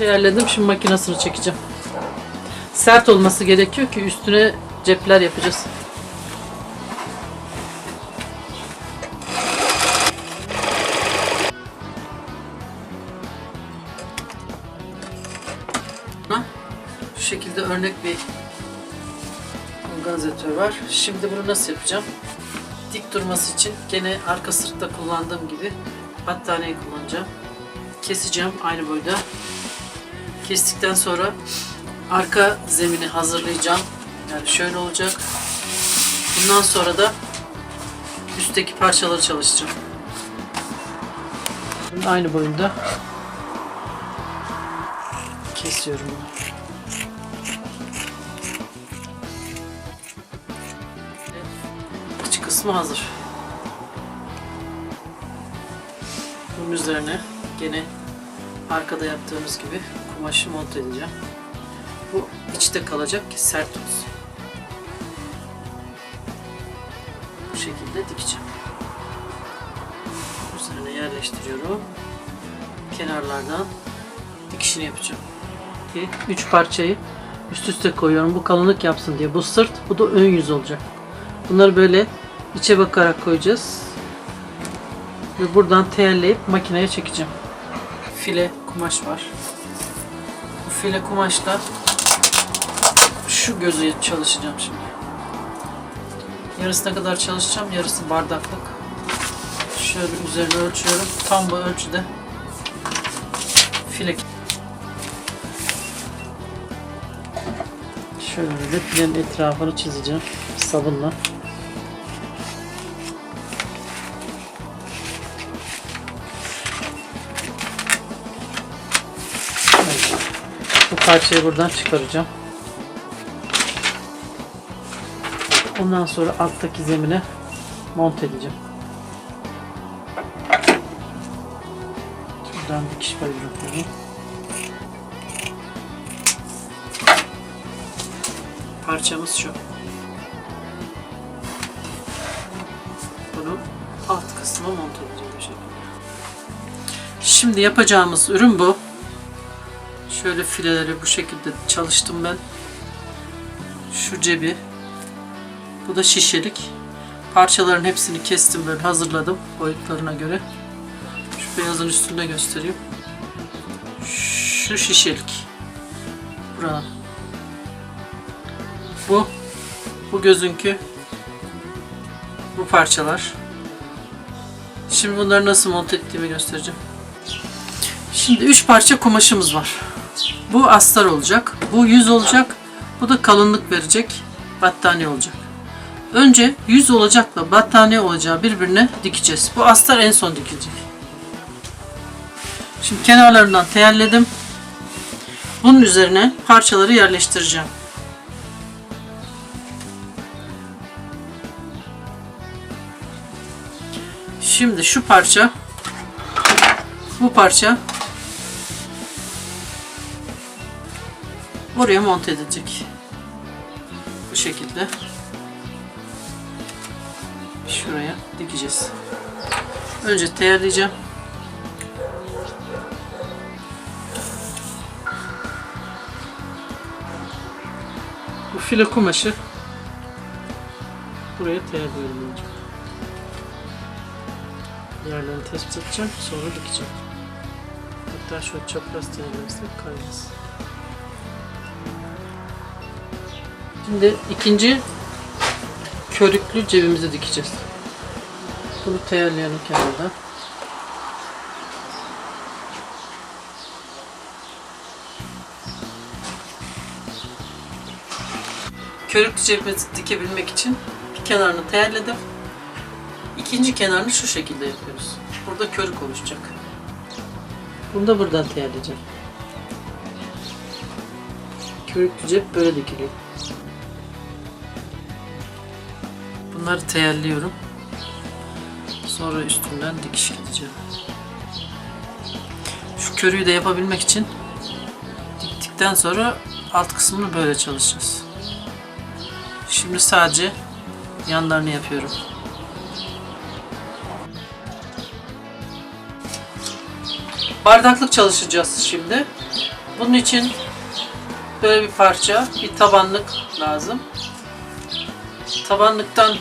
Değerledim. Şimdi makinesini çekeceğim. Sert olması gerekiyor ki üstüne cepler yapacağız. Şu şekilde örnek bir organizatör var. Şimdi bunu nasıl yapacağım? Dik durması için gene arka sırtta kullandığım gibi battaniye kullanacağım. Keseceğim aynı boyda. Kestikten sonra arka zemini hazırlayacağım. Yani şöyle olacak. Bundan sonra da üstteki parçaları çalışacağım. Bunun aynı boyunda kesiyorum bunu. İç kısmı hazır. Bunun üzerine gene arkada yaptığımız gibi kumaşı monte edeceğim. Bu içte kalacak ki sert olsun. Bu şekilde dikeceğim. Üzerine yerleştiriyorum. Kenarlardan dikişini yapacağım. Ki üç parçayı üst üste koyuyorum. Bu kalınlık yapsın diye. Bu sırt, bu da ön yüz olacak. Bunları böyle içe bakarak koyacağız. Ve buradan teyelleyip makineye çekeceğim. File kumaş var. File kumaşla şu gözü çalışacağım şimdi. Yarısına kadar çalışacağım. Yarısı bardaklık. Şöyle üzerine ölçüyorum. Tam bu ölçüde file Şöyle de filenin etrafını çizeceğim sabunla. Parçayı buradan çıkaracağım. Ondan sonra alttaki zemine monte edeceğim. Şuradan dikiş payı bırakıyorum. Parçamız şu. Bunu alt kısmına monte edeceğim. Şimdi yapacağımız ürün bu. Şöyle fileleri bu şekilde çalıştım ben. Şu cebi. Bu da şişelik. Parçaların hepsini kestim böyle hazırladım boyutlarına göre. Şu beyazın üstünde göstereyim. Şu şişelik. Buranın. Bu. Bu gözünkü. Bu parçalar. Şimdi bunları nasıl monte ettiğimi göstereceğim. Şimdi üç parça kumaşımız var. Bu astar olacak. Bu yüz olacak. Bu da kalınlık verecek. Battaniye olacak. Önce yüz olacakla battaniye olacağı birbirine dikeceğiz. Bu astar en son dikilecek. Şimdi kenarlarından teyelledim. Bunun üzerine parçaları yerleştireceğim. Şimdi şu parça bu parça oraya monte edilecek. Bu şekilde şuraya dikeceğiz. Önce teyarlayacağım. Bu file kumaşı buraya teyarlıyorum önce. Yerlerini tespit edeceğim, sonra dikeceğim. Hatta şu çapraz teyarlarsak kaymaz. Şimdi ikinci körüklü cebimizi dikeceğiz. Bunu teyarlayalım kenarda. Körüklü cebimizi dikebilmek için bir kenarını teyarladım. İkinci kenarını şu şekilde yapıyoruz. Burada körük oluşacak. Bunu da buradan teyarlayacağım. Körüklü cep böyle dikiliyor. Bunları teyarlıyorum. Sonra üstünden dikiş gideceğim. Şu körüyü de yapabilmek için diktikten sonra alt kısmını böyle çalışacağız. Şimdi sadece yanlarını yapıyorum. Bardaklık çalışacağız şimdi. Bunun için böyle bir parça, bir tabanlık lazım. Tabanlıktan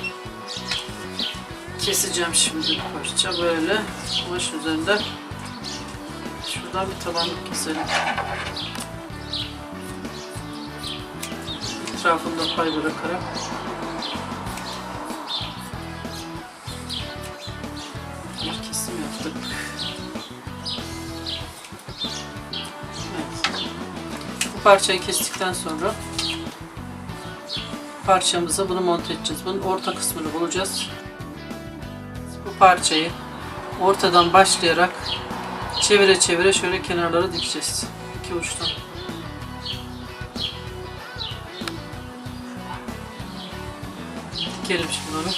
keseceğim şimdi bir parça böyle kumaş üzerinde. Şuradan bir tabanlık keselim. Etrafında pay bırakarak. Bir kesim yaptık. Evet. Bu parçayı kestikten sonra parçamıza bunu monte edeceğiz. Bunun orta kısmını bulacağız. Parçayı ortadan başlayarak çevire çevire şöyle kenarlara dikeceğiz. İki uçtan. Dikelim şimdi onu.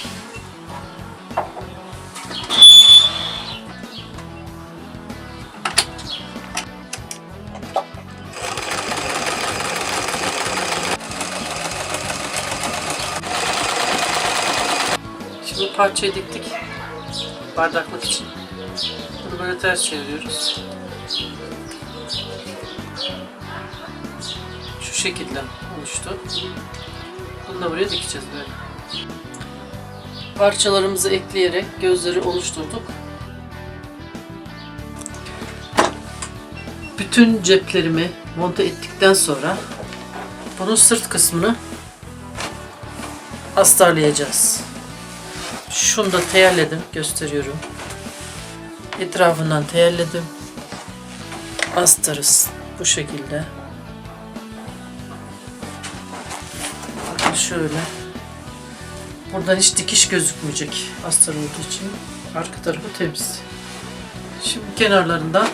Şimdi parçayı diktik. Bardaklık için. Bunu böyle ters çeviriyoruz. Şu şekilde oluştu. Bunu da buraya dikeceğiz böyle. Parçalarımızı ekleyerek gözleri oluşturduk. Bütün ceplerimi monte ettikten sonra bunun sırt kısmını astarlayacağız. Şunu da teyerledim, gösteriyorum. Etrafından teyerledim. Astarız bu şekilde. Bakın şöyle. Buradan hiç dikiş gözükmeyecek astar olduğu için. Arka tarafı temiz. Şimdi kenarlarından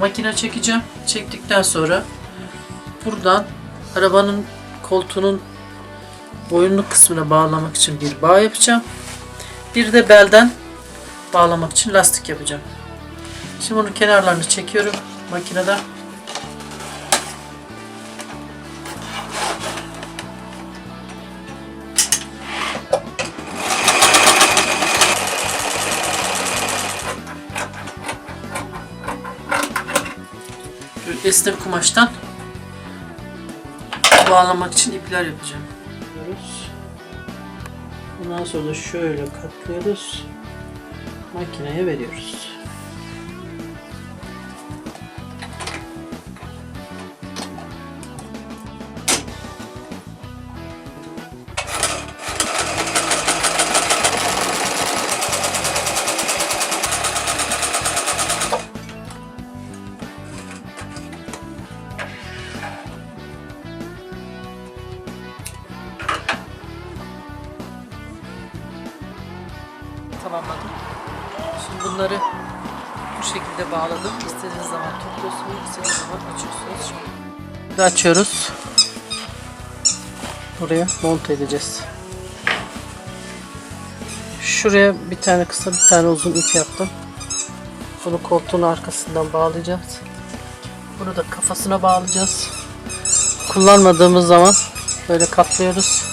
makine çekeceğim. Çektikten sonra buradan arabanın koltuğunun boyunluk kısmına bağlamak için bir bağ yapacağım. Bir de belden bağlamak için lastik yapacağım. Şimdi bunun kenarlarını çekiyorum makinede. Esnek kumaştan bağlamak için ipler yapacağım. Yapıyoruz. Bundan sonra şöyle katlıyoruz. Makineye veriyoruz. Tamamladım. Şimdi bunları bu şekilde bağladım. İstediğiniz zaman topluyorsunuz, istediğiniz zaman açıyorsunuz. Şimdi açıyoruz. Buraya monte edeceğiz. Şuraya bir tane kısa bir tane uzun ip yaptım. Bunu koltuğun arkasından bağlayacağız. Bunu da kafasına bağlayacağız. Kullanmadığımız zaman böyle katlıyoruz.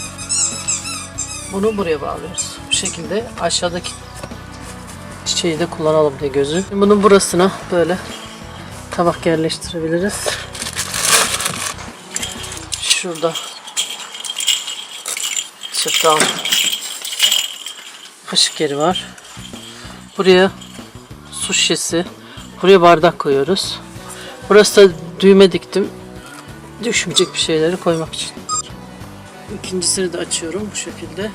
Bunu buraya bağlıyoruz. Şekilde aşağıdaki çiçeği de kullanalım diye gözü. Bunun burasına böyle tabak yerleştirebiliriz. Şurada çatal kaşık yeri var. Buraya su şişesi. Buraya bardak koyuyoruz. Burası da düğme diktim. Düşmeyecek bir şeyleri koymak için. İkincisini de açıyorum bu şekilde.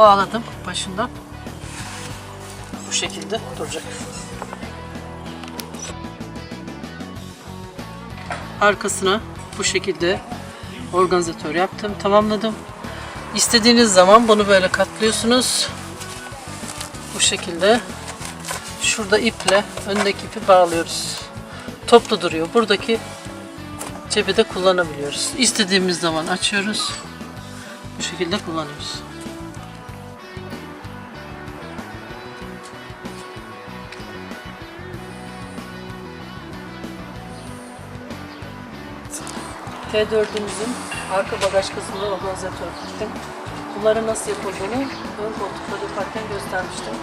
Bağladım başından. Bu şekilde duracak. Arkasına bu şekilde organizatör yaptım, tamamladım. İstediğiniz zaman bunu böyle katlıyorsunuz. Bu şekilde şurada iple öndeki ipi bağlıyoruz. Toplu duruyor. Buradaki cebi de kullanabiliyoruz. İstediğimiz zaman açıyoruz. Bu şekilde kullanıyoruz. T4'ümüzün arka bagaj kısmında organizatör diktim. Bunları nasıl yapıldığını ön koltukları yaparken göstermiştim.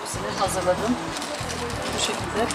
Hepsini hazırladım. Bu şekilde